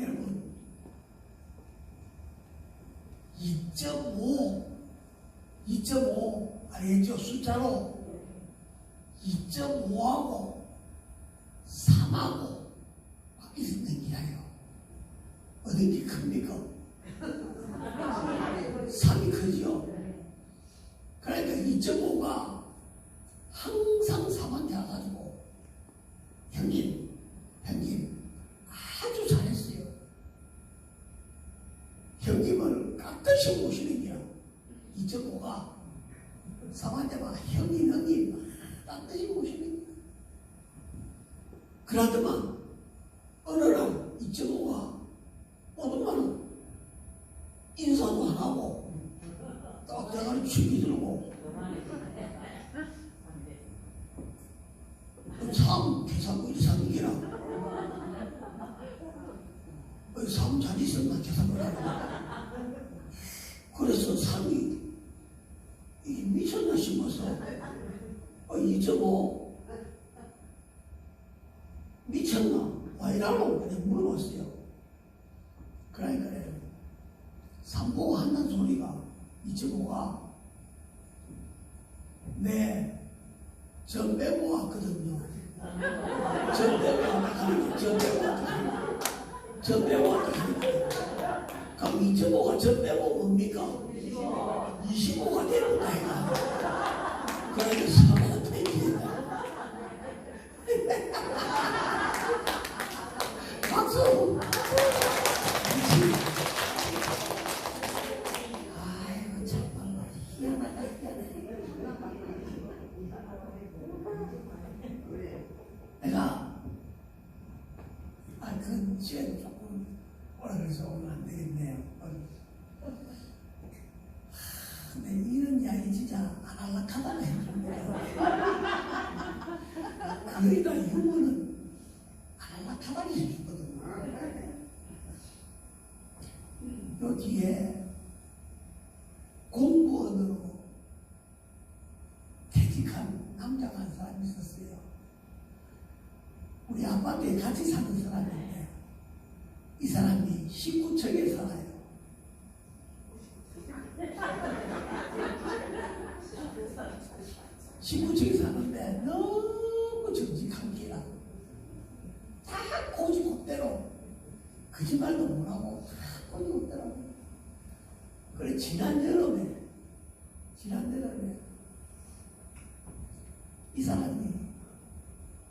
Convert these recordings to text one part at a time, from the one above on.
여러분 2.5 2.5 알겠죠? 숫자로 2.5하고 3하고 막 있는 기라요. 어딘지 큽니까? 3이 크죠? 그러니까 2.5가 항상 4한테 와가지고 형님, 형님 아주 잘했어요. 형님을 깍듯이 모시는 게야. 2.5가 3한테만 형님, 형님 깍듯이 모시는 게야. 그러더만 어느 날 2.5가 오더만은 인사도 안 하고 딱 대가리 축이 들고. 참 계산부 이상이라. 어, 삼잘 있었나 계산을 하고 그래서 삼이 이 미쳤나 싶어서 어, 이저뭐 미쳤나 와 이라고 그냥 물어봤어요 그러니까 삼보가 한다는 소리가 이저보가 네, 빼고 왔다 전 빼고 왔다 전 빼고 왔다 그럼 이저보가 전 빼고 뭡니까? 25가 되는 거야. 그러니까 해줍니다 그거이다 유머는 안할락하다가 해주거든요 요 뒤에 공무원으로 퇴직한 남자가 한 사람이 있었어요. 우리 아파트에 같이 사는 사람인데 이 사람이 19층에 살아요. 신부층에 사는데 너무 정직한 기라 다 고지고대로 거짓말도 못하고 다 고지고대로 그래 지난 여름에 지난 여름에 이 사람이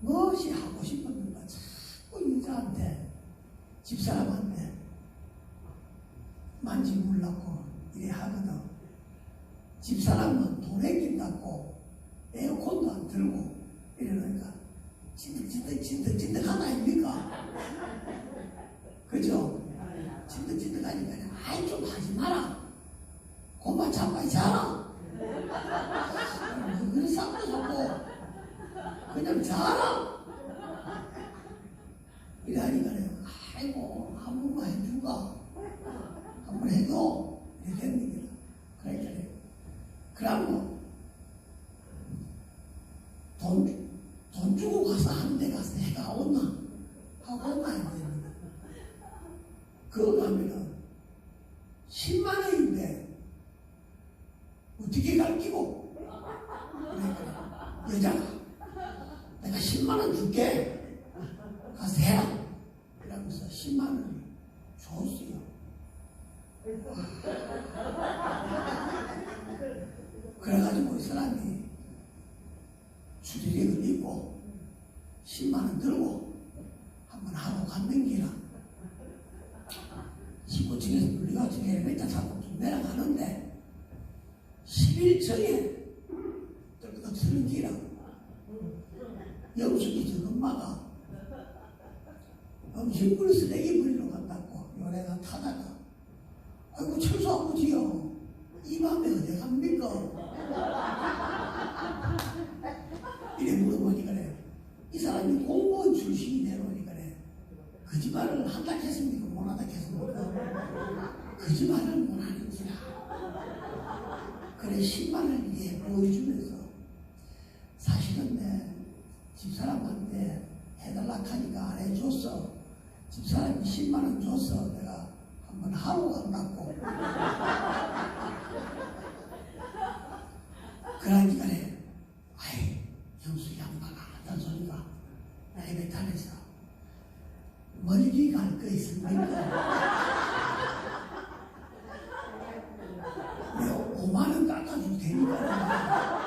무엇이 하고 싶었는가? 자꾸 여자한테 집사람한테. 만지물라고 이래 하거든. 집사람은 돈에 낀다고 에어컨도 안 들고 이러니까 진득진득 진득진득 하나 아닙니까? 그죠? 진득진득하니까 아이 좀 하지 마라 고만 잠깐 자라 그런 쌈도 잡고 그냥 자라 이러니까 아이고 한 번만 해주가 한 번 해줘 이렇게 되는 거야 그러니까 그러면 돈, 돈 주고 가서 하는 데 가서 해가 온나? 하고 되는 거야. 그거 가면은 10만 원인데 어떻게 가르치고? 그러니까 여자가 내가 10만 원 줄게 가서 해라 그러면서 10만 원을 줬어요 그래가지고 이 사람이 주리릭을 입고 10만 원 들고 한번 하고 갔는 기라 19층에서 물려가지고 엘리베이터 타고 좀 내려가는데 11층에 뜰것 서는 기라 영숙이 저 엄마가 음식물 쓰레기 버리러 간다고 요래가 타다가 아이고 철수 아버지요 이 밤에 어디 갑니까? 이래 물어보니까 그래 이 사람이 공무원 출신이 내려오니까 그래 거짓말을 한다 했습니까? 못 한다 했습니까? 거짓말을 못 하는지라 그래 10만을 예 보여주면서 사실은 내 집사람한테 해달라 하니까 안 해줬어 집사람이 10만 원 줬어. 내가 한번 하루 간다고. 그러니까 네아이 영수 양반아 하던 소리가 나 입에 달려서 멀리 갈 거 있습니까? 왜 5만 원 깎아주면 되니까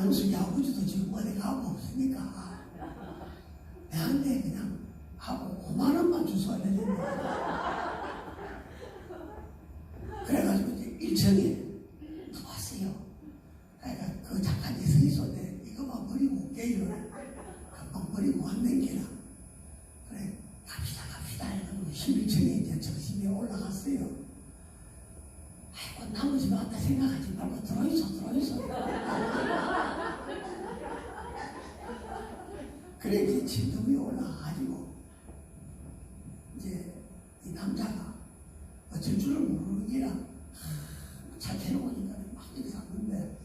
영수 아버지도 지금 어디 가고 없으니까 내한테 그냥 하고 5만 원만 주소 이랬는데 그래가지고 이제 일정에 나왔어요. 그러니까 그 잠깐 서 있었는데 이거만 버리고 올게요. 금방 버리고 왔는 게라. 그래 갑시다 갑시다 해가지고 11층에 이제 정신이 올라갔어요. 아이고 나머지 왔다 생각하지 말고 들어있어 들어있어. 그래 이제 위에 올라가가지고 이제 이 남자가 어쩔 줄을 게라 잘 해놓으니까 막 이렇게 샀는데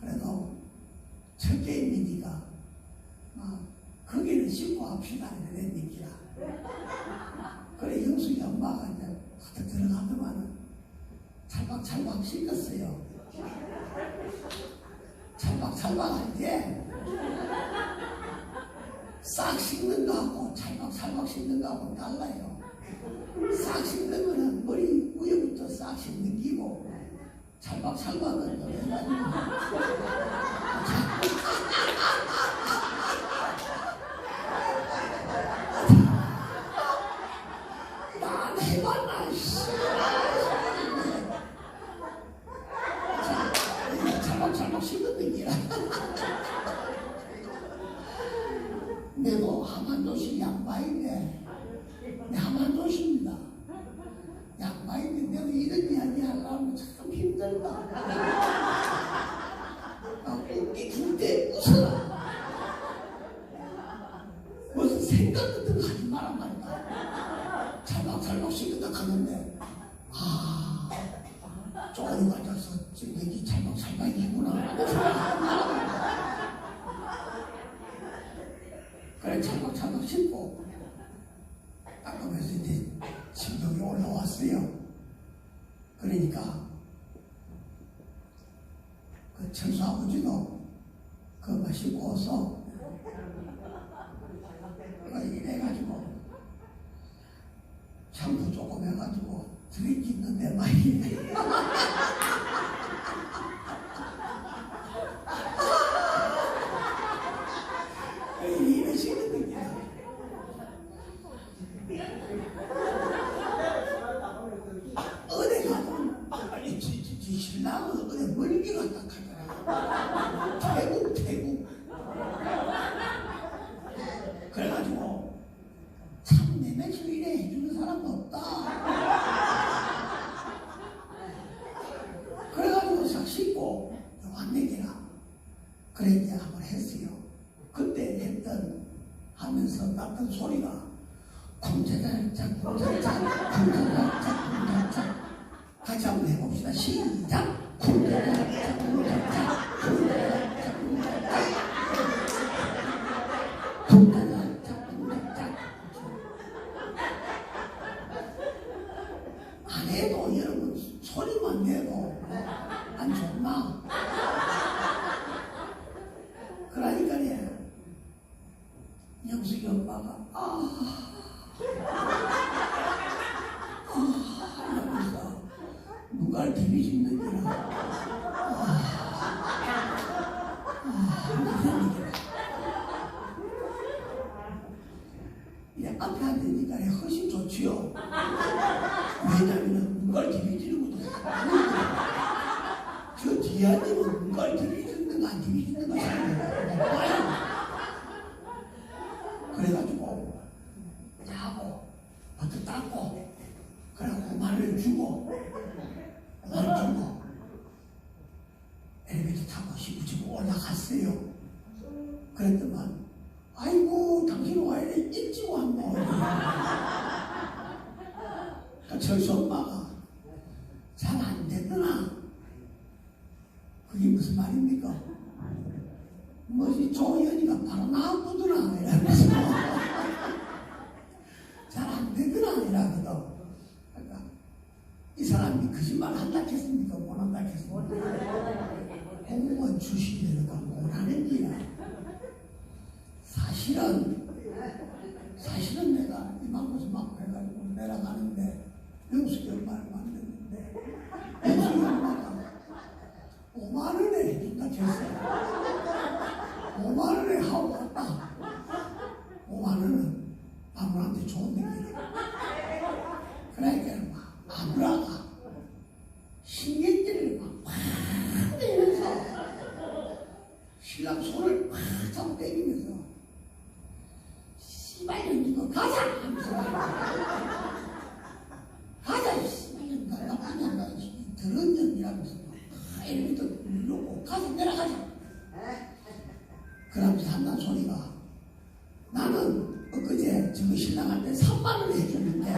그래도 첫째 있으니까 막 거기는 신고 합시다 얘기라 그래 영숙이 엄마가 이제 그때 들어가더만은 찰박찰박 씻었어요 찰박찰박 할때 싹 씻는 거하고 찰박찰박 씻는 거하고 달라요 싹 씻는 거는 머리 위에부터 싹 씻는 기고 찰박찰박은 또 해가지고 난 해봤나 씨. 하만도시 양반인데 내 하만도시입니다. 양반인데 내가 이런 이야기 하려면 참 힘들다. 아, 웃기 줄때 웃어라 무슨 생각 같은 거 하지 말란 말이다 그러니까 그 철수 아버지도 그거 씻고 와서 그 이래가지고 샴푸 조금 해가지고 드링크 있는데 많이 그래가지고 참 내면서 이래 해주는 사람 없다. 그래가지고 싹 씻고 왔내기라. 그래 이제 한번 했어요. 그때 했던 하면서 났던 소리가 쿵짜자짝 쿵짜자짝 쿵짜자짝 쿵짜자짝. 같이 한번 해봅시다. 시작! 쿵짜자짝 쿵짜자짝 영숙이 엄마가 아, 아 이러면서 누가 뒤집는 거라 아, 아, 앞에 앉으니까 훨씬 좋지요. 왜냐면 누가 뒤집는 것도 저 뒤에 앉으면 누가 뒤집는 거안 뒤집는 거잘 가세요. 그랬더만 아이고 당신 와 이래 일찍 왔네. 철수 엄마가 잘안 되더라. 그게 무슨 말입니까? 뭐지 조연이가 바로 나쁘더라 이러면서 잘안 되더라 이러거든 그러니까 이 사람이 거짓말 한다 했습니까? 못 한다 했습니까? 공무원 주식이 되는가? 일이야. 사실은, 사실은 내가 이만큼서 막 해가지고 내려가는데, 영숙이 얼마를 만났는데, 영숙이 엄마가 5만원에 해준다 했어. 5만원에 하고 갔다. 5만원은 아무한테 좋은 얘기라. 그러니까 막 아브라가 신경질을 막팍 내면서 신랑 손을 팍 잡고 당기면서 씨발년 이거 가자! 가자 이 씨발년 너 나쁜 년다 더러운 년이라면서 막 이러면서 누르고 가자 내려가자. 그러면서 한단 소리가 나는 엊그제 저거 신랑한테 3만 원 해줬는데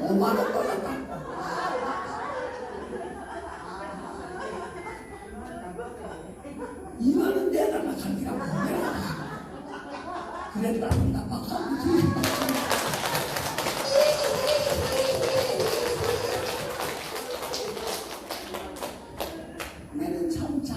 5만 원 돌렸다고. 이만 원내